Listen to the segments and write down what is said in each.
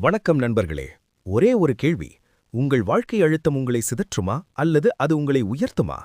வணக்கம் நண்பர்களே. ஒரே ஒரு கேள்வி. உங்கள் வாழ்க்கை அழுத்தம் உங்களை சிதற்றுமா? அல்லது அது உங்களை உயர்த்துமா?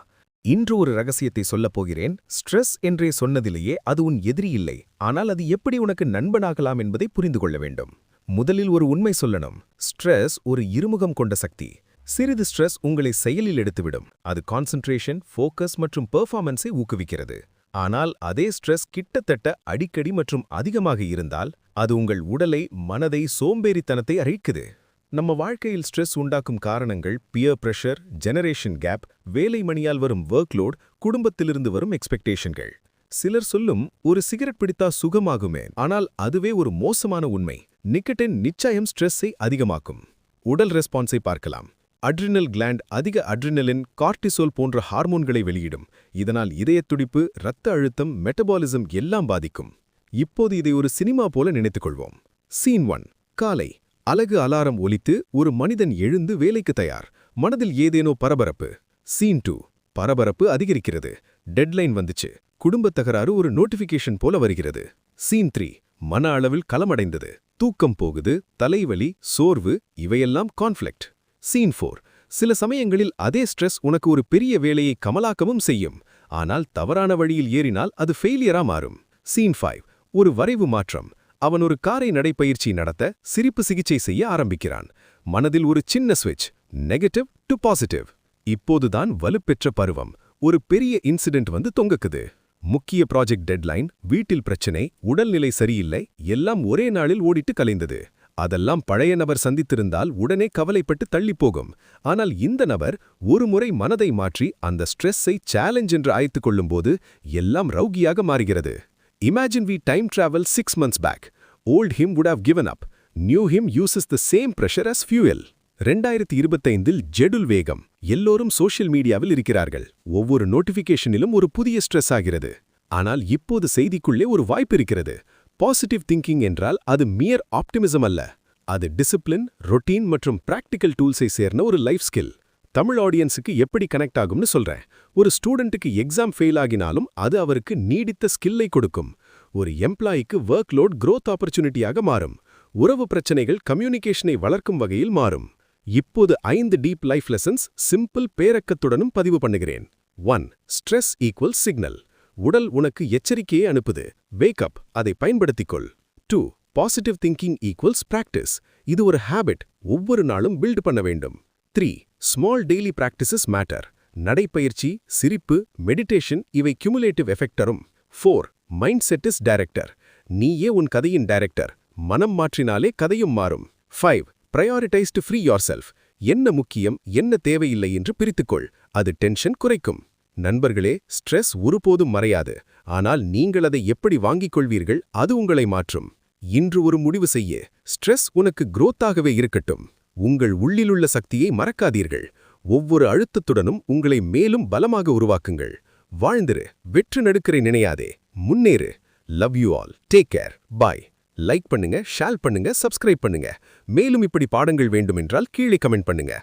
இன்று ஒரு ரகசியத்தை சொல்லப் போகிறேன். ஸ்ட்ரெஸ் என்றே சொன்னதிலேயே அது உன் எதிரி இல்லை. ஆனால் அது எப்படி உனக்கு நண்பனாகலாம் என்பதை புரிந்து கொள்ள வேண்டும். முதலில் ஒரு உண்மை சொல்லணும். ஸ்ட்ரெஸ் ஒரு இருமுகம் கொண்ட சக்தி. சிறிது ஸ்ட்ரெஸ் உங்களை செயலில் எடுத்துவிடும். அது கான்சென்ட்ரேஷன் ஃபோக்கஸ் மற்றும் பெர்ஃபார்மன்ஸை ஊக்குவிக்கிறது. ஆனால் அதே ஸ்ட்ரெஸ் கிட்டத்தட்ட அடிக்கடி மற்றும் அதிகமாக இருந்தால் அது உங்கள் உடலை மனதை சோம்பேறித்தனத்தை அறிக்குது நம்ம வாழ்க்கையில் ஸ்ட்ரெஸ் உண்டாக்கும் காரணங்கள் பியர் பிரஷர் ஜெனரேஷன் கேப் வேலை மணியால் வரும் ஒர்க்லோட் குடும்பத்திலிருந்து வரும் எக்ஸ்பெக்டேஷன்கள் சிலர் சொல்லும் ஒரு சிகரெட் பிடித்தா சுகமாகுமே. ஆனால் அதுவே ஒரு மோசமான உண்மை. நிக்கட்டின் நிச்சயம் ஸ்ட்ரெஸ்ஸை அதிகமாக்கும். உடல் ரெஸ்பான்ஸை பார்க்கலாம். அட்ரினல் கிளாண்ட் அதிக அட்ரினலின் கார்டிசோல் போன்ற ஹார்மோன்களை வெளியிடும். இதனால் இதயத் துடிப்பு இரத்த அழுத்தம் மெட்டபாலிசம் எல்லாம் பாதிக்கும். இப்போது இதை ஒரு சினிமா போல நினைத்துக்கொள்வோம். சீன் ஒன் காலை அலகு அலாரம் ஒலித்து ஒரு மனிதன் எழுந்து வேலைக்கு தயார். மனதில் ஏதேனோ பரபரப்பு. சீன் டூ பரபரப்பு அதிகரிக்கிறது. டெட்லைன் வந்துச்சு. குடும்பத் தகராறு ஒரு நோட்டிஃபிகேஷன் போல வருகிறது. சீன் த்ரீ மன அளவில் களமடைந்தது. தூக்கம் போகுது தலைவலி சோர்வு இவையெல்லாம் கான்ஃப்ளெக்ட் சீன் ஃபோர் சில சமயங்களில் அதே ஸ்ட்ரெஸ் உனக்கு ஒரு பெரிய வேலையை கமலாக்கவும் செய்யும். ஆனால் தவறான வழியில் ஏறினால் அது ஃபெயிலியரா மாறும். சீன் ஃபைவ் ஒரு வரைவு மாற்றம். அவன் ஒரு காரை நடைப்பயிற்சி நடத்த சிரிப்பு சிகிச்சை செய்ய ஆரம்பிக்கிறான். மனதில் ஒரு சின்ன ஸ்விட்ச் நெகட்டிவ் டு பாசிட்டிவ் இப்போதுதான் வலுப்பெற்ற பருவம். ஒரு பெரிய இன்சிடென்ட் வந்து தொங்குக்குது. முக்கிய ப்ராஜெக்ட் டெட்லைன் வீட்டில் பிரச்சனை உடல்நிலை சரியில்லை எல்லாம் ஒரே நாளில் ஓடிட்டு கலைந்தது. அதெல்லாம் பழைய நபர் சந்தித்திருந்தால் உடனே கவலைப்பட்டு தள்ளிப்போகும். ஆனால் இந்த நபர் ஒரு முறை மனதை மாற்றி அந்த ஸ்ட்ரெஸ்ஸை சேலஞ்ச் என்று அழைத்துக் கொள்ளும்போது எல்லாம் ரவுகியாக மாறுகிறது. Imagine we time travel six months back old him would have given up new him uses the same pressure as fuel ரெண்டாயிரத்தி இருபத்தைந்தில் ஜெடுல் வேகம். எல்லோரும் சோஷியல் மீடியாவில் இருக்கிறார்கள். ஒவ்வொரு நோட்டிஃபிகேஷனிலும் ஒரு புதிய ஸ்ட்ரெஸ் ஆகிறது. ஆனால் இப்போது செய்திக்குள்ளே ஒரு வாய்ப்பு இருக்கிறது. பாசிட்டிவ் திங்கிங் என்றால் அது மியர் ஆப்டிமிசம் அல்ல. அது டிசிப்ளின் ரொட்டீன் மற்றும் பிராக்டிக்கல் டூல்ஸை சேர்ந்த ஒரு லைஃப் ஸ்கில். தமிழ் ஆடியன்ஸுக்கு எப்படி கனெக்ட் ஆகும்னு சொல்றேன். ஒரு ஸ்டூடெண்ட்டுக்கு எக்ஸாம் ஃபெயில் ஆகினாலும் அது அவருக்கு நீடித்த ஸ்கில்லை கொடுக்கும். ஒரு எம்ப்ளாயிக்கு ஒர்க் லோட் க்ரோத் ஆப்பர்ச்சுனிட்டியாக மாறும். உறவு பிரச்சனைகள் கம்யூனிகேஷனை வளர்க்கும் வகையில் மாறும். இப்போது ஐந்து டீப் லைஃப் லெசன்ஸ் சிம்பிள் பேரக்கத்துடனும் பதிவு பண்ணுகிறேன். One stress equal signal. உடல் உனக்கு எச்சரிக்கையை அனுப்புது. வேக்கப் அதை பயன்படுத்திக்கொள். Two positive thinking equals practice இது ஒரு ஹேபிட் ஒவ்வொரு நாளும் பில்ட் பண்ண வேண்டும். Three small daily practices matter நடைப்பயிற்சி சிரிப்பு மெடிடேஷன் இவை கியூமுலேட்டிவ் எஃபெக்டரும் four mind set is director நீயே உன் கதையின் டைரக்டர் மனம் மாற்றினாலே கதையும் மாறும். Five prioritize to free yourself என்ன முக்கியம் என்ன தேவையில்லை என்று பிரித்துக்கொள். அது டென்ஷன் குறைக்கும். நண்பர்களே ஸ்ட்ரெஸ் ஒருபோதும் மறையாது. ஆனால் நீங்கள் அதை எப்படி வாங்கிக் கொள்வீர்கள் அது உங்களை மாற்றும். இன்று ஒரு முடிவு செய்ய. ஸ்ட்ரெஸ் உனக்கு குரோத்தாகவே இருக்கட்டும். உங்கள் உள்ளிலுள்ள சக்தியை மறக்காதீர்கள். ஒவ்வொரு அழுத்தத்துடனும் உங்களை மேலும் பலமாக உருவாக்குங்கள். வாழ்ந்திரு. வெற்று நடுக்கரை நினையாதே. முன்னேறு. Love you all take care bye like பண்ணுங்க ஷேர் பண்ணுங்க சப்ஸ்கிரைப் பண்ணுங்க. மேலும் இப்படி பாடங்கள் வேண்டுமென்றால் கீழே கமெண்ட் பண்ணுங்க.